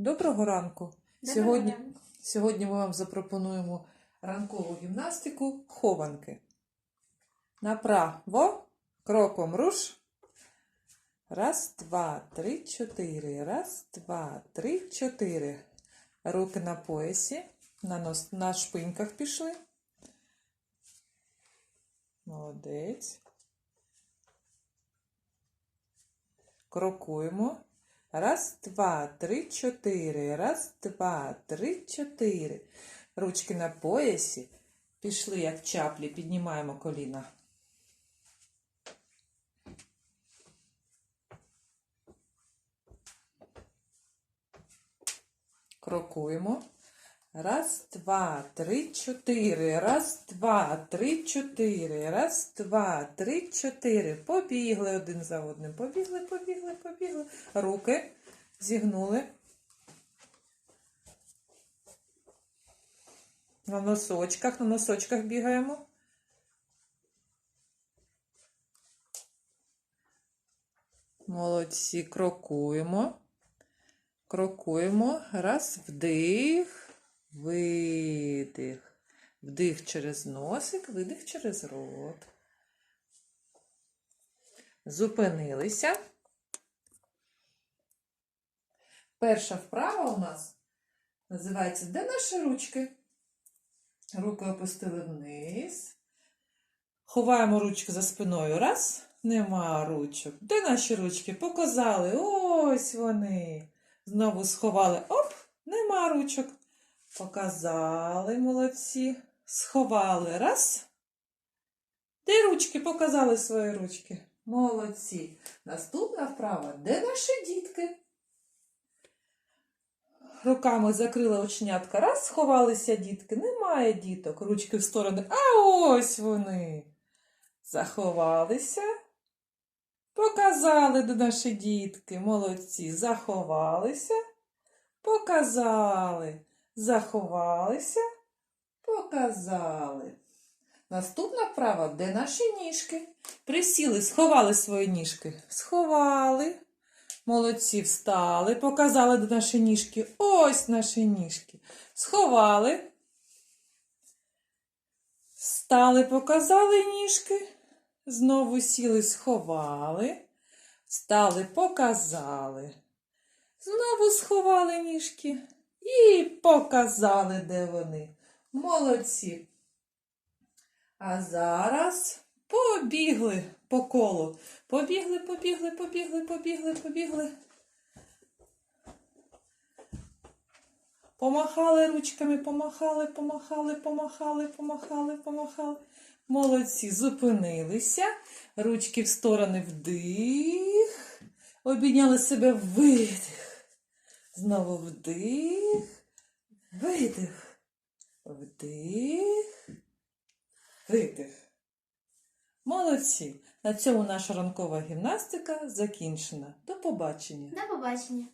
Доброго ранку. Доброго Сьогодні, ранку. сьогодні ми вам запропонуємо ранкову гімнастику хованки. Направо, кроком руш. Раз, два, три, чотири. Раз, два, три, чотири. Руки на поясі. На, нос, на шпиньках пішли. Молодець. Крокуємо. Раз, два, три, чотири. Раз, два, три, чотири. Ручки на поясі. Пішли, як чаплі, піднімаємо коліна. Крокуємо. Раз, два, три, чотири. Раз, два, три, чотири. Раз, два, три, чотири. Побігли один за одним. Побігли, побігли, побігли. Руки зігнули. На носочках, на носочках бігаємо. Молодці, крокуємо. Крокуємо. Раз, вдих, видих. Вдих через носик, видих через рот. Зупинилися. Перша вправа у нас називається Де наші ручки? Руки опустили вниз. Ховаємо ручки за спиною. Раз. Нема ручок. Де наші ручки? Показали. Ось вони. Знову сховали. Оп, нема ручок. Показали, молодці. Сховали. Раз. Де ручки? Показали свої ручки. Молодці. Наступна вправа. Де наші дітки? Руками закрили очнятка. Раз, сховалися дітки. Немає діток. Ручки в сторони. А ось вони. Заховалися. Показали де наші дітки. Молодці. Заховалися. Показали. Заховалися. Показали. Наступна вправа, де наші ніжки? Присіли, сховали свої ніжки. Сховали. Молодці, встали, показали де наші ніжки. Ось наші ніжки. Сховали. Встали, показали ніжки. Знову сіли, сховали. Встали, показали. Знову сховали ніжки. І показали, де вони. Молодці. А зараз побігли по колу. Побігли, побігли, побігли, побігли, побігли. Помахали ручками, помахали, помахали, помахали, помахали, помахали. Молодці, зупинилися. Ручки в сторони вдих. Обійняли себе видих. Знову вдих. Видих. Вдих. Видих. Молодці. На цьому наша ранкова гімнастика закінчена. До побачення. До побачення.